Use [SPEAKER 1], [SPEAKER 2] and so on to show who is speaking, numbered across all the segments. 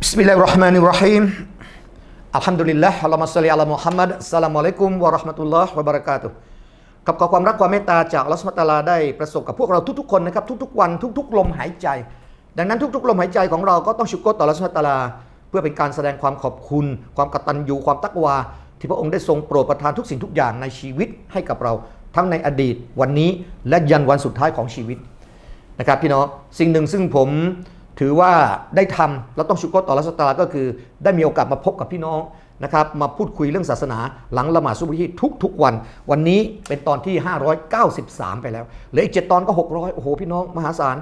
[SPEAKER 1] Bismillahirrahmanirrahim. Alhamdulillah. Allahumma salli ala Muhammad. Assalamualaikum warahmatullahi wabarakatuh. กับขอความรักความเมตตาจากอัลลอฮฺสุบตาลาได้ประสบกับพวกเราทุกๆคนนะครับทุกๆ วันทุกๆ ลมหายใจ ดังนั้นทุกๆ ลมหายใจของเราก็ต้องชุกโกต่ออัลลอฮฺสุบตาลา เพื่อเป็นการแสดงความขอบคุณ ความกตัญญูความตักวา ที่พระองค์ได้ทรงโปรดประทานทุกสิ่งทุกอย่างในชีวิตให้กับเรา ทั้งในอดีตวันนี้และยันวันสุดท้ายของชีวิตนะครับพี่น้องสิ่งหนึ่งซึ่งผม ถือว่าได้ทำแล้วต้องชุกรต่อรัสตาลาก็คือ ได้มีโอกาสมาพบกับพี่น้องนะครับมาพูดคุยเรื่องศาสนาหลังละหมาดซุบฮีทุกๆวัน วันนี้เป็นตอนที่ 593 ไปแล้วเหลืออีก 7 ตอนก็ 600 โอ้โห พี่น้องมหาศาล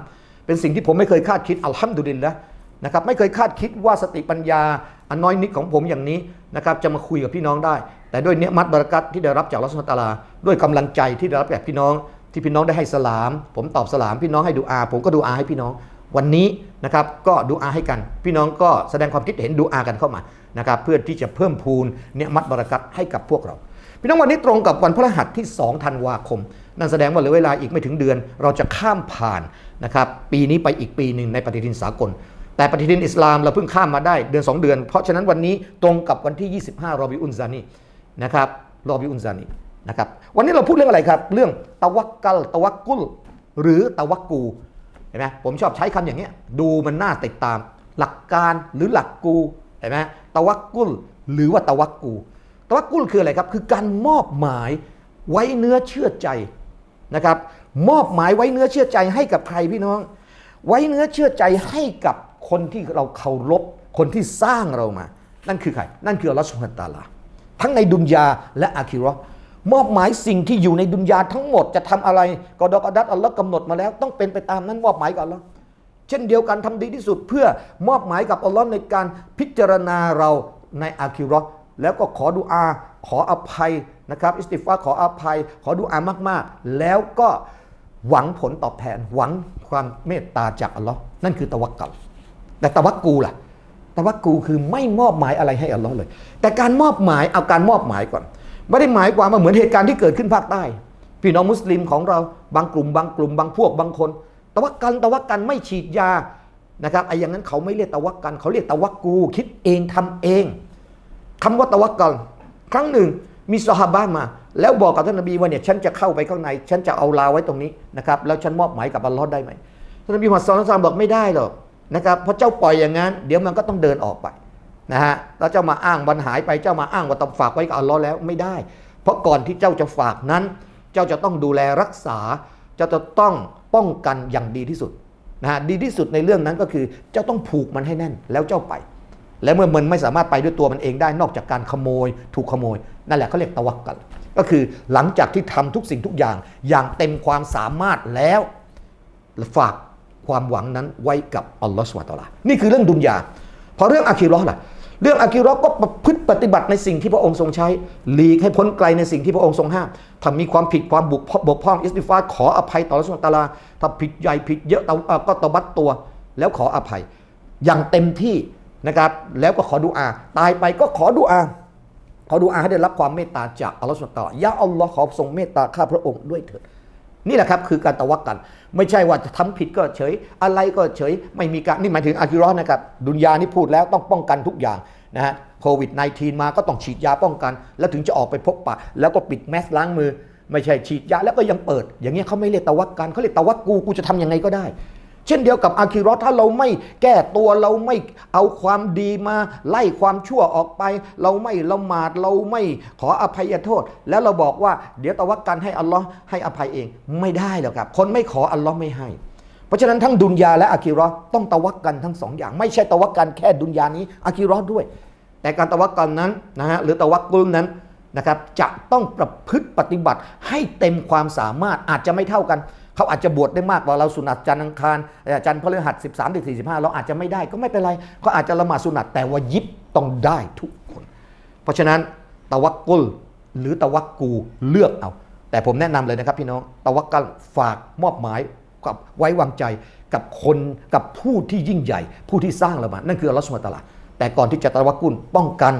[SPEAKER 1] เป็นสิ่งที่ผมไม่เคยคาดคิดอัลฮัมดุลิลละนะครับไม่เคยคาดคิดว่าสติปัญญาอันน้อยนิดของผมอย่างนี้นะครับจะมาคุยกับพี่น้องได้ แต่ด้วยเนื้อมัดบารักัตที่ได้รับจากอัสตาลา ด้วยกำลังใจที่ได้รับจากพี่น้อง ที่พี่น้องได้ให้สลาม ผมตอบสลามพี่น้องให้ดูอา ผมก็ดูอาให้พี่น้อง วันนี้นะครับก็ดูอาให้กัน พี่น้องก็แสดงความคิดเห็นดูอากันเข้ามานะครับเพื่อที่จะเพิ่มพูนเนี่ยมัดบารักัตให้กับพวกเรา พี่น้องวันนี้ตรงกับวันพฤหัสที่ 2 ธันวาคม นั่นแสดงว่าเหลือเวลาอีกไม่ถึงเดือน เราจะข้ามผ่านนะครับปีนี้ไปอีกปีหนึ่งในปฏิทินสากล แต่ปฏิทินอิสลามเราเพิ่งข้ามมาได้เดือน 2 เดือน เพราะฉะนั้นวันนี้ตรงกับวันที่ 25 รอบิอุนซานีนะครับรอบิอุนซานีนะครับวันนี้เราพูดเรื่องอะไรครับ เรื่องตะวักกัลตะวักกุล หรือตะวักกู เห็นไหมผมชอบใช้คำอย่างเงี้ยดูมันน่าติดตาม หลักการหรือหลักกูเห็นไหมตะวักกุลหรือว่าตะวักกูตะวักกุลคืออะไรครับ คือการมอบหมายไว้เนื้อเชื่อใจนะครับ มอบหมายไว้เนื้อเชื่อใจให้กับใครพี่น้อง ไว้เนื้อเชื่อใจให้กับคนที่เราเคารพคนที่สร้างเรามา นั่นคือใคร นั่นคืออัลลอฮฺสุบฮานตาลา ทั้งในดุนยาและอาคิราะห์ มอบหมายสิ่งที่อยู่ในดุนยาทั้งหมดจะทำอะไรกอดอกอดัดอัลลอฮ์กำหนดมาแล้ว ต้องเป็นไปตามนั้นมอบหมายกับอัลลอฮ์เช่นเดียวกันทำดีที่สุดเพื่อมอบหมายกับอัลลอฮ์ในการพิจารณาเราในอาคิราะห์แล้วก็ขอดุอา ขออภัยนะครับ อิสติฟาขออภัย ขอดุอามากๆ แล้วก็หวังผลตอบแทนหวังความเมตตาจากอัลลอฮ์นั่นคือตะวักกัลแต่ตะวักกูล่ะตะวักกูคือไม่มอบหมายอะไรให้อัลลอฮ์เลย แต่การมอบหมายเอาการมอบหมายก่อน ไม่ได้หมายความว่าเหมือนเหตุการณ์ที่เกิดขึ้นภาคใต้ พี่น้องมุสลิมของเราบางกลุ่ม บางกลุ่ม บางพวกบางคนตะวักกันตะวักกันไม่ฉีดยานะครับไอ้อย่างนั้นเขาไม่เรียกตะวักกัน เขาเรียกตะวักกู คิดเองทำเองคำว่าตะวักกัน ครั้งหนึ่งมีสหาบะห์มา แล้วบอกกับท่านนบีว่าเนี่ยฉันจะเข้าไปข้างใน ฉันจะเอาลาไว้ตรงนี้นะครับแล้วฉันมอบหมายกับอัลลอฮ์ได้ไหมท่านนบีมุฮัมมัดสุลลัลลอฮุอะลัยฮิวะซัลลัมบอกไม่ได้หรอกนะครับเพราะเจ้าปล่อยอย่างนั้น เดี๋ยวมันก็ต้องเดินออกไป นะฮะแล้วเจ้ามาอ้างวันหายไปเจ้ามาอ้างว่าต้องฝากไว้กับอัลลอฮ์แล้วไม่ได้ เพราะก่อนที่เจ้าจะฝากนั้น เจ้าจะต้องดูแลรักษา เจ้าจะต้องป้องกันอย่างดีที่สุดนะฮะดีที่สุดในเรื่องนั้นก็คือเจ้าต้องผูกมันให้แน่นแล้วเจ้าไป และเมื่อมันไม่สามารถไปด้วยตัวมันเองได้นอกจากการขโมย ถูกขโมย นั่นแหละเขาเรียกตะวักกัน ก็คือหลังจากที่ทำทุกสิ่งทุกอย่างอย่างเต็มความสามารถแล้วฝากความหวังนั้นไว้กับอัลลอฮฺสุบฮาตอลานี่คือเรื่องดุนยาพอเรื่องอาคีราะห์ล่ะ เรื่องอาคีเราะห์ก็ประพฤติปฏิบัติในสิ่งที่พระองค์ทรงใช้หลีกให้พ้นไกลในสิ่งที่พระองค์ทรงห้ามถ้ามีความผิดความบุกบกพร่องอิสติฟาขออภัยต่ออัลลอฮฺสุบฮานะฮูวะตาลาถ้าผิดใหญ่ผิดเยอะเอ่อก็ตบัดตัว แล้วขออภัย อย่างเต็มที่นะครับแล้วก็ขอดุอา ตายไปก็ขอดุอา ขอดุอาให้ได้รับความเมตตาจากอัลลอฮฺสุบฮานะฮูวะตะอาลายาอัลลอฮ์ขอทรงเมตตาข้าพระองค์ด้วยเถิด นี่แหละครับคือการตะวักกัน ไม่ใช่ว่าจะทำผิดก็เฉย อะไรก็เฉย ไม่มีการนี่หมายถึงอาคิรอนนะครับ ดุนยานี่พูดแล้วต้องป้องกันทุกอย่างนะฮะโควิด -19 มาก็ต้องฉีดยาป้องกัน แล้วถึงจะออกไปพบปะ แล้วก็ปิดแมสล้างมือ ไม่ใช่ฉีดยาแล้วก็ยังเปิด อย่างเงี้ยเขาไม่เรียกตะวักกันเขาเรียกตะวักกูกูจะทำยังไงก็ได้ เช่นเดียวกับอาคิรอถ้าเราไม่แก้ตัวเราไม่เอาความดีมาไล่ความชั่วออกไป เราไม่ละหมาดเราไม่ขออภัยโทษ แล้วเราบอกว่า เดี๋ยวตะวักกันให้อัลลอฮ์ให้อภัยเองไม่ได้หรอกครับ คนไม่ขออัลลอฮ์ไม่ให้ เพราะฉะนั้นทั้งดุนยาและอาคิราะห์ต้องตะวักกันทั้งสองอย่าง ไม่ใช่ตะวักกันแค่ดุนยานี้อาคิราะห์ด้วย แต่การตะวักกันนั้นนะฮะหรือตะวักกุลนั้นนะครับจะต้องประพฤติปฏิบัติให้เต็มความสามารถอาจจะไม่เท่ากัน เขาอาจจะบวชได้มากกว่าเราสุนัตจันทร์อังคารจันทร์พฤหัส13ถึง45เราอาจจะไม่ได้ก็ไม่เป็นไรเขาอาจจะละหมาดสุนัตแต่ว่ายิบต้องได้ทุกคน เพราะฉะนั้นตะวักกุลหรือตะวักกูเลือกเอา แต่ผมแนะนำเลยนะครับพี่น้องตะวักกัลฝากมอบหมายกับไว้วางใจกับคนกับผู้ที่ยิ่งใหญ่ ผู้ที่สร้างเรามานั่นคืออัลลอฮฺสุบตะอาลาแต่ก่อนที่จะตะวักกุลป้องกัน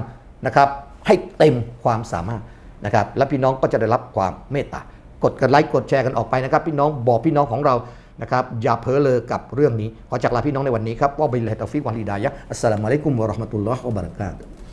[SPEAKER 1] นะครับให้เต็มความสามารถนะครับและพี่น้องก็จะได้รับความเมตตา กดกันไลค์กดแชร์กันออกไปนะครับ พี่น้องบอกพี่น้องของเรานะครับอย่าเพ้อเลยกับเรื่องนี้ขอจากลาพี่น้องในวันนี้ครับว่าบิลลตอฟิกวันลีดายะอัสสลามุอะลัยกุมวะเราะห์มะตุลลอฮ์วะบะเราะกาตุฮ์